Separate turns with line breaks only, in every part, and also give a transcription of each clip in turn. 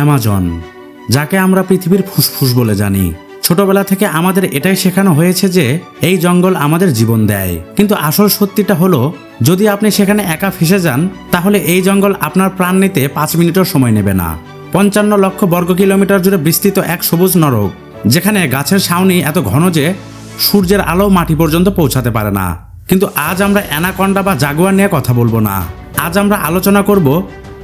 Amazon, যাকে আমরা পৃথিবীর ফুসফুস বলে জানি। ছোটবেলা থেকে আমাদের এটাই শেখানো হয়েছে যে এই জঙ্গল আমাদের জীবন দেয়। কিন্তু আসল সত্যিটা হলো, যদি আপনি সেখানে একা ফেসে যান, তাহলে এই জঙ্গল আপনার প্রাণ নিতে পাঁচ মিনিটও সময় নেবে না। পঞ্চান্ন লক্ষ বর্গ কিলোমিটার জুড়ে বিস্তৃত এক সবুজ নরক, যেখানে গাছের ছাউনি এত ঘন যে সূর্যের আলো মাটি পর্যন্ত পৌঁছাতে পারে না। কিন্তু আজ আমরা অ্যানাকন্ডা বা জাগুয়ার নিয়ে কথা বলব না। আজ আমরা আলোচনা করব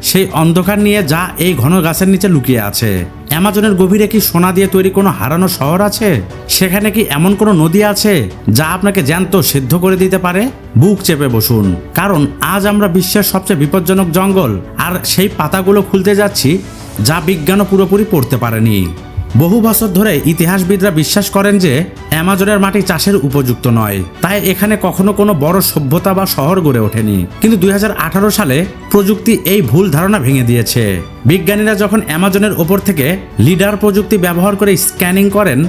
সেই অন্ধকার নিয়ে যা এই ঘন গাছের নিচে লুকিয়ে আছে। অ্যামাজনের গভীরে কি সোনা দিয়ে তৈরি কোনো হারানো শহর আছে? সেখানে কি এমন কোনো নদী আছে যা আপনাকে জ্যান্ত সিদ্ধ করে দিতে পারে? বুক চেপে বসুন, কারণ আজ আমরা বিশ্বের সবচেয়ে বিপজ্জনক জঙ্গল, আর সেই পাতাগুলো খুলতে যাচ্ছি যা বিজ্ঞানও পুরোপুরি পড়তে পারেনি। বহু বছর ধরে ইতিহাসবিদরা বিশ্বাস করেন যে অ্যামাজনের মাটি চাষের উপযুক্ত নয়। তাই এখানে কখনো কোনো বড় সভ্যতা বা শহর গড়ে ওঠেনি। কিন্তু দুই হাজার আঠারো সালে প্রযুক্তি এই ভুল ধারণা ভেঙে দিয়েছে। বিজ্ঞানীরা যখন অ্যামাজনের ওপর থেকে লিডার প্রযুক্তি ব্যবহার করে স্ক্যানিং করেন,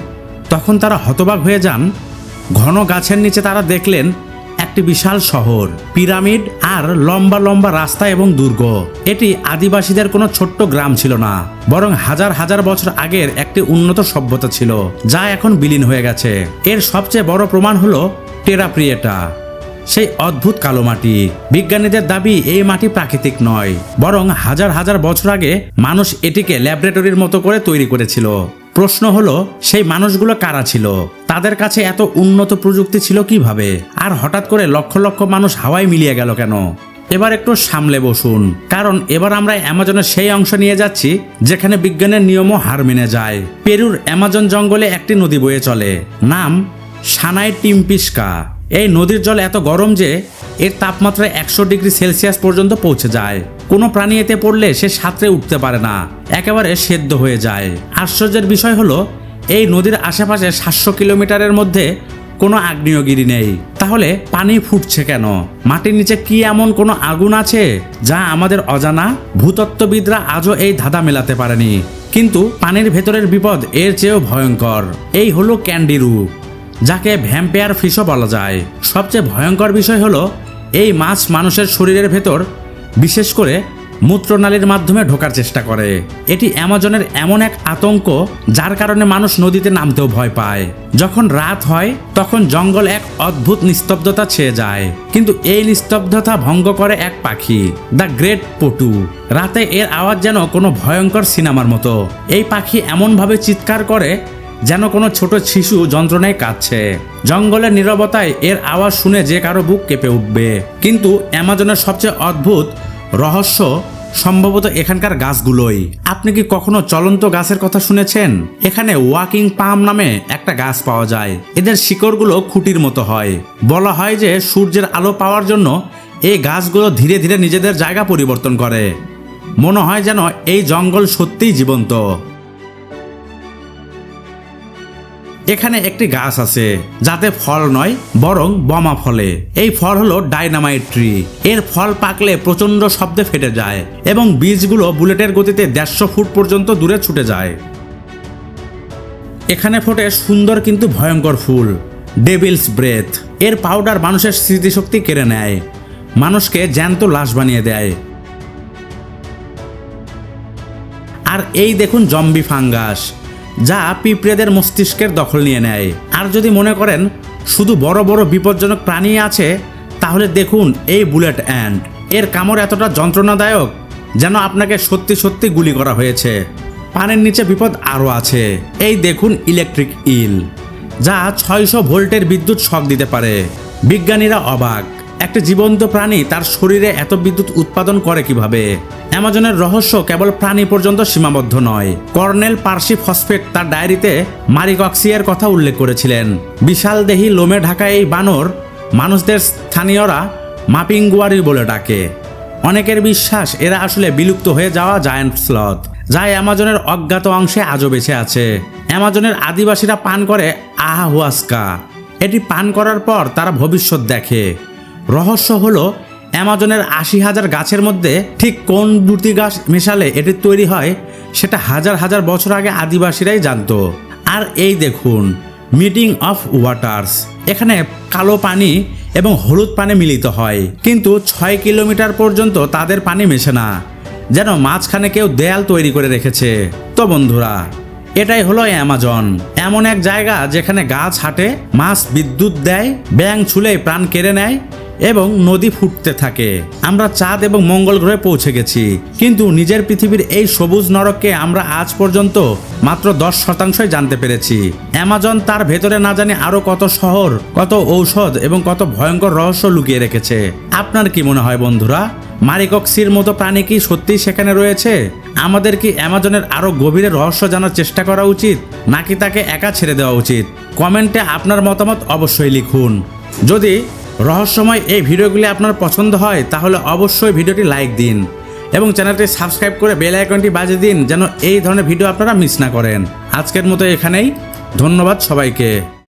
তখন তারা হতবাক হয়ে যান। ঘন গাছের নিচে তারা দেখলেন একটি বিশাল শহর, পিরামিড আর লম্বা লম্বা রাস্তা এবং দুর্গ। এটি আদিবাসীদের কোনো ছোট্ট গ্রাম ছিল না, বরং হাজার হাজার বছর আগের একটি উন্নত সভ্যতা ছিল, যা এখন বিলীন হয়ে গেছে। এর সবচেয়ে বড় প্রমাণ হলো টেরাপ্রিয়েটা, সেই অদ্ভুত কালো মাটি। বিজ্ঞানীদের দাবি এই মাটি প্রাকৃতিক নয়, বরং হাজার হাজার বছর আগে মানুষ এটিকে ল্যাবরেটরির মতো করে তৈরি করেছিল। প্রশ্ন হলো, সেই মানুষগুলো কারা ছিল? তাদের কাছে এত উন্নত প্রযুক্তি ছিল কীভাবে? আর হঠাৎ করে লক্ষ লক্ষ মানুষ হাওয়ায় মিলিয়ে গেল কেন? এবার একটু সামলে বসুন। কারণ এবার আমরা অ্যামাজনের সেই অংশ নিয়ে যাচ্ছি, যেখানে বিজ্ঞানের নিয়মও হার মেনে যায়। পেরুর অ্যামাজন জঙ্গলে একটি নদী বয়ে চলে। নাম, সানাই টিম্পিস্কা। এই নদীর জল এত গরম যে, এর তাপমাত্রা একশো ডিগ্রি সেলসিয়াস পর্যন্ত পৌঁছে যায়। কোনো প্রাণী এতে পড়লে সে সাঁতরে উঠতে পারে না, একেবারে সেদ্ধ হয়ে যায়। আশ্চর্যের বিষয় হলো, এই নদীর আশেপাশে সাতশো কিলোমিটারের মধ্যে কোনো আগ্নেয়গিরি নেই। তাহলে পানি ফুটছে কেন? মাটির নিচে কি এমন কোনো আগুন আছে যা আমাদের অজানা ভূতত্ত্ববিদরা আজও এই ধাঁধা মেলাতে পারেনি? কিন্তু পানির ভেতরের বিপদ এর চেয়েও ভয়ঙ্কর। এই হলো ক্যান্ডিরু, যাকে ভ্যাম্পায়ার ফিশও বলা যায়। সবচেয়ে ভয়ঙ্কর বিষয় হলো, এই মাছ মানুষের শরীরের ভেতর বিশেষ করে মূত্রনালীর মাধ্যমে ঢোকার চেষ্টা করে। এটি অ্যামাজনের এমন এক আতঙ্ক যার কারণে মানুষ নদীতে নামতেও ভয় পায়। যখন রাত হয়, তখন জঙ্গল এক অদ্ভুত নিস্তব্ধতা ছেয়ে যায়। কিন্তু এই নিস্তব্ধতা ভঙ্গ করে এক পাখি, দ্য গ্রেট পটু। রাতে এর আওয়াজ যেন কোনো ভয়ঙ্কর সিনেমার মতো। এই পাখি এমনভাবে চিৎকার করে যেন কোনো ছোট শিশু যন্ত্রণায় কাঁদছে। জঙ্গলের নীরবতায় এর আওয়াজ শুনে যে কারও বুক কেঁপে উঠবে। কিন্তু অ্যামাজনের সবচেয়ে অদ্ভুত রহস্য সম্ভবত এখানকার গাছগুলোই। আপনি কি কখনো চলন্ত গাছের কথা শুনেছেন? এখানে ওয়াকিং পাম নামে একটা গাছ পাওয়া যায়। এদের শিকড়গুলো খুঁটির মতো হয়। বলা হয় যে সূর্যের আলো পাওয়ার জন্য এই গাছগুলো ধীরে ধীরে নিজেদের জায়গা পরিবর্তন করে। মনে হয় যেন এই জঙ্গল সত্যিই জীবন্ত। এখানে একটি গাছ আছে, যাতে ফল নয়, বরং বোমা ফলে। এই ফল হলো ডাইনামাইট ট্রি। এর ফল পাকলে প্রচণ্ড শব্দে ফেটে যায় এবং বীজগুলো বুলেটের গতিতে দেড়শো ফুট পর্যন্ত দূরে ছুটে যায়। এখানে ফোটে সুন্দর কিন্তু ভয়ঙ্কর ফুল, ডেভিলস ব্রেথ। এর পাউডার মানুষের স্মৃতিশক্তি কেড়ে নেয়, মানুষকে জ্যান্ত লাশ বানিয়ে দেয়। আর এই দেখুন জম্বি ফাঙ্গাস। যা পিঁপড়েদের মস্তিষ্কের দখল নিয়ে নেয়। আর যদি মনে করেন শুধু বড় বড় বিপজ্জনক প্রাণী আছে, তাহলে দেখুন এই বুলেট অ্যান্ড। এর কামড় এতটা যন্ত্রণাদায়ক যেন আপনাকে সত্যি সত্যি গুলি করা হয়েছে। পানের নিচে বিপদ আরও আছে। এই দেখুন ইলেকট্রিক ইল, যা ছয়শো ভোল্টের বিদ্যুৎ শক দিতে পারে। বিজ্ঞানীরা অবাক, একটা জীবন্ত প্রাণী তার শরীরে এত বিদ্যুৎ উৎপাদন করে কীভাবে? অ্যামাজনের রহস্য কেবল প্রাণী পর্যন্ত সীমাবদ্ধ নয়। কর্নেল পার্সি ফসফেট তার ডায়েরিতে মারিকক্সিয়ার কথা উল্লেখ করেছিলেন। বিশাল দেহি লোমে ঢাকা এই বানর মানুষদের স্থানীয়রা মাপিংগুয়ারি বলে ডাকে। অনেকের বিশ্বাস এরা আসলে বিলুপ্ত হয়ে যাওয়া জায়ান্ট স্লথ, যা অ্যামাজনের অজ্ঞাত অংশে আজও বেঁচে আছে। অ্যামাজনের আদিবাসীরা পান করে আহাহুয়াস্কা। এটি পান করার পর তারা ভবিষ্যৎ দেখে। রহস্য হলো অ্যামাজনের আশি হাজার গাছের মধ্যে ঠিক কোন দুটি গাছ মেশালে এটি তৈরি হয়, সেটা হাজার হাজার বছর আগে আদিবাসীরাই জানতো। আর এই দেখুন মিটিং অফ ওয়াটার্স এখানে কালো পানি এবং হলুদ পানি মিলিত হয়। কিন্তু ছয় কিলোমিটার পর্যন্ত তাদের পানি মেশে না, যেন মাঝখানে কেউ দেয়াল তৈরি করে রেখেছে। তো বন্ধুরা, এটাই হলো অ্যামাজন। এমন এক জায়গা যেখানে গাছ হাঁটে, মাছ বিদ্যুৎ দেয় ব্যাং ছুলে প্রাণ কেড়ে নেয় এবং নদী ফুটতে থাকে। আমরা চাঁদ এবং মঙ্গল গ্রহে পৌঁছে গেছি। কিন্তু নিজের পৃথিবীর এই সবুজ নরককে আমরা আজ পর্যন্ত মাত্র দশ শতাংশই জানতে পেরেছি। অ্যামাজন তার ভেতরে না জানি আরও কত শহর, কত ঔষধ এবং কত ভয়ঙ্কর রহস্য লুকিয়ে রেখেছে। আপনার কি মনে হয় বন্ধুরা? মারিকক্সির মতো প্রাণী কি সত্যিই সেখানে রয়েছে? আমাদের কি অ্যামাজনের আরও গভীরে রহস্য জানার চেষ্টা করা উচিত, নাকি তাকে একা ছেড়ে দেওয়া উচিত? কমেন্টে আপনার মতামত অবশ্যই লিখুন। যদি রহস্যময় এই ভিডিওগুলি আপনার পছন্দ হয়, তাহলে অবশ্যই ভিডিওটি লাইক দিন এবং চ্যানেলটি সাবস্ক্রাইব করে বেল আইকনটি বাজিয়ে দিন যেন এই ধরনের ভিডিও আপনারা মিস না করেন। আজকের মতো এখানেই, ধন্যবাদ সবাইকে।